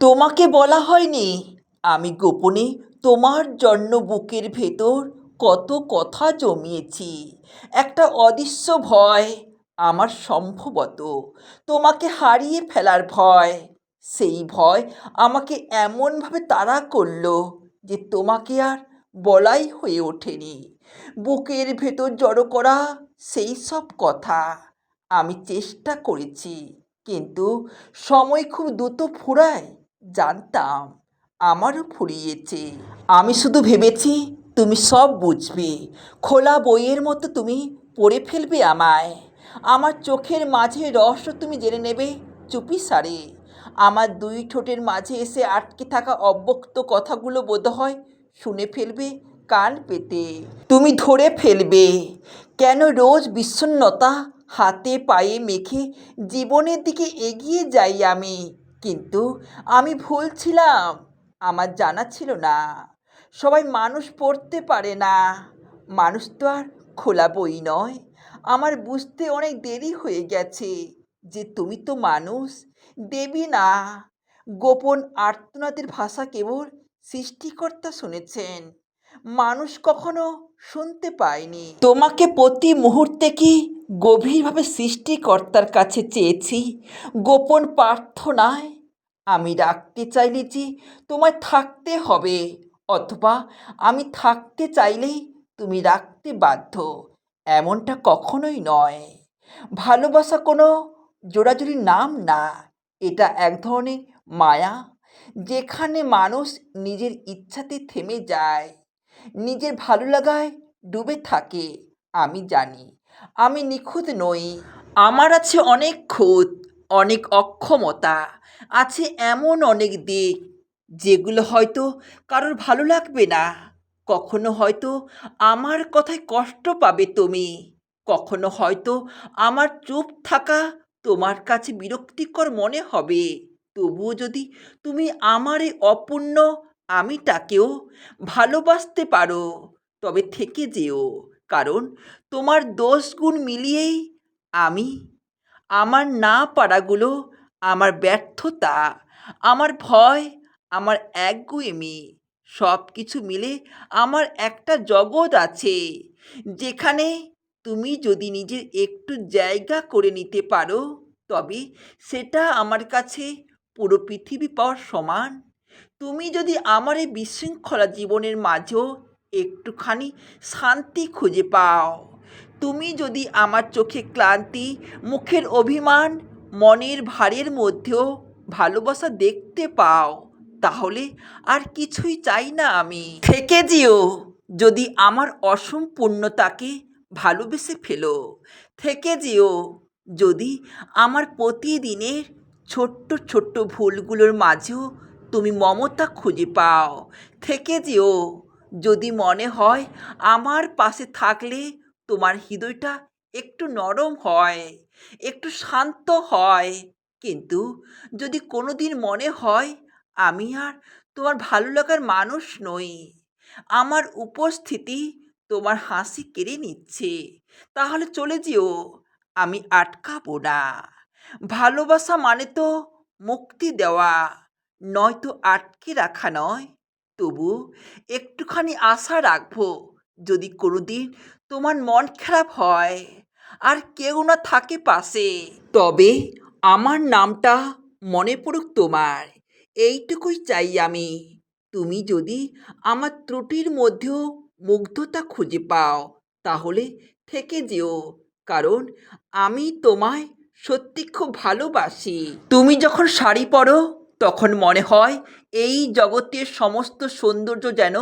তোমাকে বলা হয়নি? আমি গোপনে তোমার জন্য বুকের ভেতর কত কথা জমিয়েছি। একটা অদৃশ্য ভয় আমার সম্ভবত। তোমাকে হারিয়ে ফেলার ভয়। সেই ভয় আমাকে এমনভাবে তাড়া করল যে তোমাকে আর বলাই হয়ে ওঠেনি। বুকের ভেতর জড়ো করা সেই সব কথা আমি চেষ্টা করেছি, কিন্তু সময় খুব দ্রুত ফুরায়। জানতাম, আমারও ফুরিয়েছে। আমি শুধু ভেবেছি, তুমি সব বুঝবে। খোলা বইয়ের মতো তুমি পড়ে ফেলবে আমায়। আমার চোখের মাঝে রহস্য তুমি জেনে নেবে চুপি সারে। আমার দুই ঠোঁটের মাঝে এসে আটকে থাকা অব্যক্ত কথাগুলো বোধহয় শুনে ফেলবে কান পেতে। তুমি ধরে ফেলবে। কেন রোজ বিষণ্ণতা হাতে পায়ে মেখে জীবনের দিকে এগিয়ে যাই আমি? কিন্তু আমি ভুল ছিলাম, আমার জানা ছিল না। সবাই মানুষ পড়তে পারে না। মানুষ তো আর খোলা বই নয়। আমার বুঝতে অনেক দেরি হয়ে গেছে যে তুমি তো মানুষ, দেবী না। গোপন আর্তনাদের ভাষা কেবল সৃষ্টিকর্তা শুনেছেন। মানুষ কখনো শুনতে পায়নি। তোমাকে প্রতি মুহূর্তে কি গভীরভাবে সৃষ্টিকর্তার কাছে চেয়েছি? গোপন প্রার্থনায়? আমি রাখতে চাইলে যে তোমায় থাকতে হবে, অথবা আমি থাকতে চাইলেই তুমি রাখতে বাধ্য, এমনটা কখনোই নয়। ভালোবাসা কোনো জোড়াজুড়ির নাম না, এটা এক ধরনের মায়া, যেখানে মানুষ নিজের ইচ্ছাতে থেমে যায়। নিজের ভালো লাগায় ডুবে থাকে, আমি জানি। আমি নিখুঁত নই, আমার আছে অনেক খুঁত, অনেক অক্ষমতা, আছে এমন অনেক দিক যেগুলো হয়তো কারোর ভালো লাগবে না। কখনো হয়তো আমার কথায় কষ্ট পাবে তুমি, কখনো হয়তো আমার চুপ থাকা তোমার কাছে বিরক্তিকর মনে হবে। তবুও যদি তুমি আমার এই অপূর্ণ আমিটাকেও ভালোবাসতে পারো, তবে থেকে যেও। কারণ তোমার দোষ গুণ মিলিয়েই আমি, আমার না পারাগুলো, আমার ব্যর্থতা, আমার ভয়, আমার একগুয়েমি সব কিছু মিলে আমার একটা জগৎ আছে, যেখানে তুমি যদি নিজের একটু জায়গা করে নিতে পারো, তবে সেটা আমার কাছে পুরো পৃথিবী পাওয়ার সমান। তুমি যদি আমার এই বিশৃঙ্খলা জীবনের মাঝেও একটুখানি শান্তি খুঁজে পাও, তুমি যদি আমার চোখে ক্লান্তি, মুখের অভিমান, মনের ভারের মধ্যেও ভালোবাসা দেখতে পাও, তাহলে আর কিছুই চাই না আমি। থেকে যেও, যদি আমার অসম্পূর্ণতাকে ভালোবেসে ফেলো। থেকে যেও, যদি আমার প্রতিদিনের ছোট্ট ছোট্ট ভুলগুলোর মাঝেও তুমি মমতা খুঁজে পাও। থেকে যেও। যদি মনে হয় আমার পাশে থাকলে তোমার হৃদয়টা একটু নরম হয়, একটু শান্ত হয়। কিন্তু যদি কোনো দিন মনে হয় আমি আর তোমার ভালো লাগার মানুষ নই, আমার উপস্থিতি তোমার হাসি কেড়ে নিচ্ছে, তাহলে চলে যেও। আমি আটকাবো না। ভালোবাসা মানে তো মুক্তি দেওয়া। নয়তো আটকে রাখা নয়। তবু একটুখানি আশা রাখব, যদি কোনোদিন তোমার মন খারাপ হয় আর কেউ না থাকে পাশে। তবে আমার নামটা মনে পড়ুক তোমার, এইটুকুই চাই আমি। তুমি যদি আমার ত্রুটির মধ্যেও মুগ্ধতা খুঁজে পাও, তাহলে থেকে যেও। কারণ আমি তোমায় সত্যি খুব ভালোবাসি। তুমি যখন শাড়ি পরো তখন মনে হয় এই জগতের সমস্ত সৌন্দর্য যেন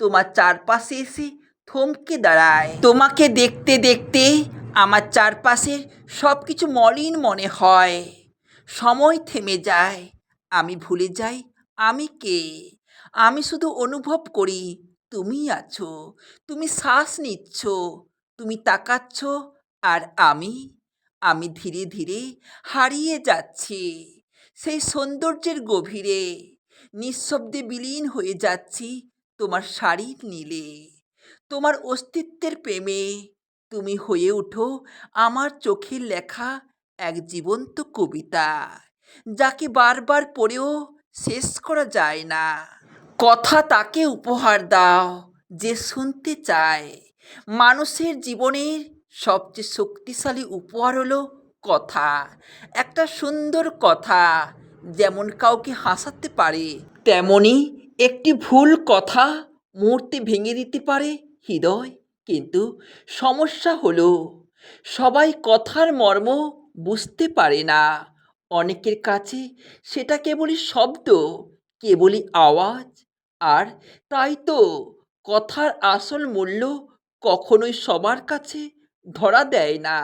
তোমার চারপাশে এসে থমকে দাঁড়ায়। তোমাকে দেখতে দেখতে আমার চারপাশের সব কিছু মলিন মনে হয়। সময় থেমে যায়, আমি ভুলে যাই আমি কে। আমি শুধু অনুভব করি তুমি আছো, তুমি শ্বাস নিচ্ছ, তুমি তাকাচ্ছ, আর আমি আমি ধীরে ধীরে হারিয়ে যাচ্ছি। সেই সৌন্দর্যের গভীরে নিঃশব্দে বিলীন হয়ে যাচ্ছি তোমার শাড়ির নীলে। তোমার অস্তিত্বের প্রেমে তুমি হয়ে ওঠো আমার চোখের লেখা এক জীবন্ত কবিতা, যাকে বারবার পড়েও শেষ করা যায় না। কথা তাকে উপহার দাও যে শুনতে চায়। মানুষের জীবনের সবচেয়ে শক্তিশালী উপহার হলো কথা, একটা সুন্দর কথা যেমন কাউকে হাসাতে পারে, তেমনি একটি ভুল কথা মুহূর্তে ভেঙে দিতে পারে হৃদয়। কিন্তু সমস্যা হলো, সবাই কথার মর্ম বুঝতে পারে না। অনেকের কাছে সেটা কেবলই শব্দ, কেবলই আওয়াজ, আর তাই তো কথার আসল মূল্য কখনোই সবার কাছে ধরা দেয় না।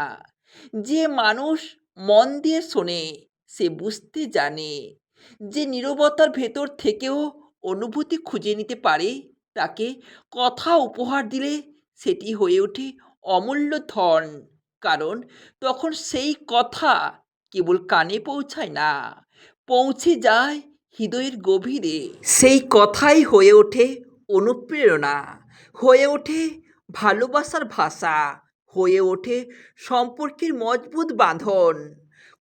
যে মানুষ মন দিয়ে শোনে, সে বুঝতে জানে। যে নীরবতার ভেতর থেকেও অনুভূতি খুঁজে নিতে পারে, তাকে কথা উপহার দিলে সেটি হয়ে ওঠে অমূল্য ধন। কারণ তখন সেই কথা কেবল কানে পৌঁছায় না, পৌঁছে যায় হৃদয়ের গভীরে। সেই কথাই হয়ে ওঠে অনুপ্রেরণা, হয়ে ওঠে ভালোবাসার ভাষা। হয়ে ওঠে সম্পর্কের মজবুত বাঁধন।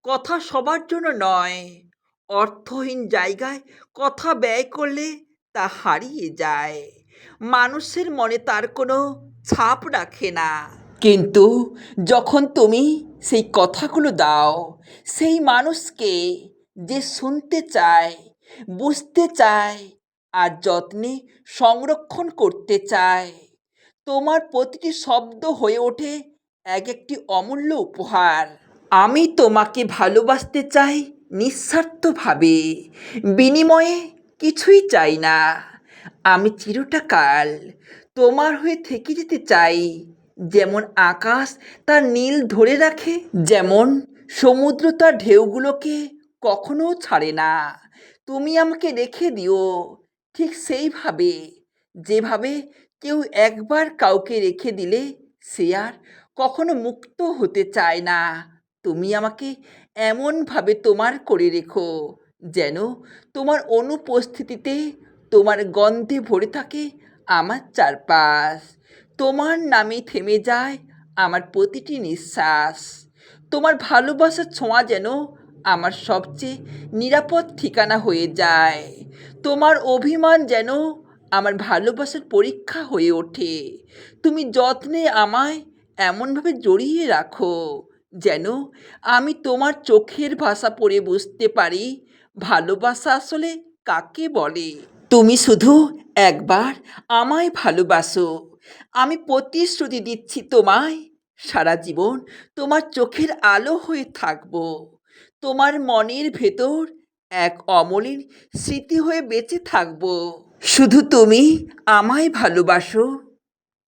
কথা সবার জন্য নয়। অর্থহীন জায়গায় কথা ব্যয় করলে তা হারিয়ে যায়। মানুষের মনে তার কোনো ছাপ রাখে না। কিন্তু যখন তুমি সেই কথাগুলো দাও, সেই মানুষকে যে শুনতে চায়, বুঝতে চায় আর যত্নে সংরক্ষণ করতে চায় তোমার প্রতিটি শব্দ হয়ে ওঠে এক একটি অমূল্য উপহার। আমি তোমাকে ভালোবাসতে চাই নিঃস্বার্থভাবে। বিনিময়ে কিছুই চাই না। আমি চিরটাকাল তোমার হয়ে থেকে যেতে চাই। যেমন আকাশ তার নীল ধরে রাখে, যেমন সমুদ্র তার ঢেউগুলোকে কখনো ছাড়ে না। তুমি আমাকে রেখে দিও ঠিক সেইভাবে, যেভাবে কেউ একবার কাউকে রেখে দিলে সে আর কখনো মুক্ত হতে চায় না। তুমি আমাকে এমনভাবে তোমার করে রেখো যেন তোমার অনুপস্থিতিতে তোমার গন্ধে ভরে থাকে আমার চারপাশ। তোমার নামে থেমে যায় আমার প্রতিটি নিঃশ্বাস। তোমার ভালোবাসার ছোঁয়া যেন আমার সবচেয়ে নিরাপদ ঠিকানা হয়ে যায়। তোমার অভিমান যেন আমার ভালোবাসার পরীক্ষা হয়ে ওঠে। তুমি যত্নে আমায় এমনভাবে জড়িয়ে রাখো যেন আমি তোমার চোখের ভাষা পড়ে বুঝতে পারি। ভালোবাসা আসলে কাকে বলে? তুমি শুধু একবার আমায় ভালোবাসো। আমি প্রতিশ্রুতি দিচ্ছি তোমায়, সারা জীবন তোমার চোখের আলো হয়ে থাকব। তোমার মনের ভেতর এক অমলিন স্মৃতি হয়ে বেঁচে থাকব। শুধু তুমি আমায় ভালোবাসো।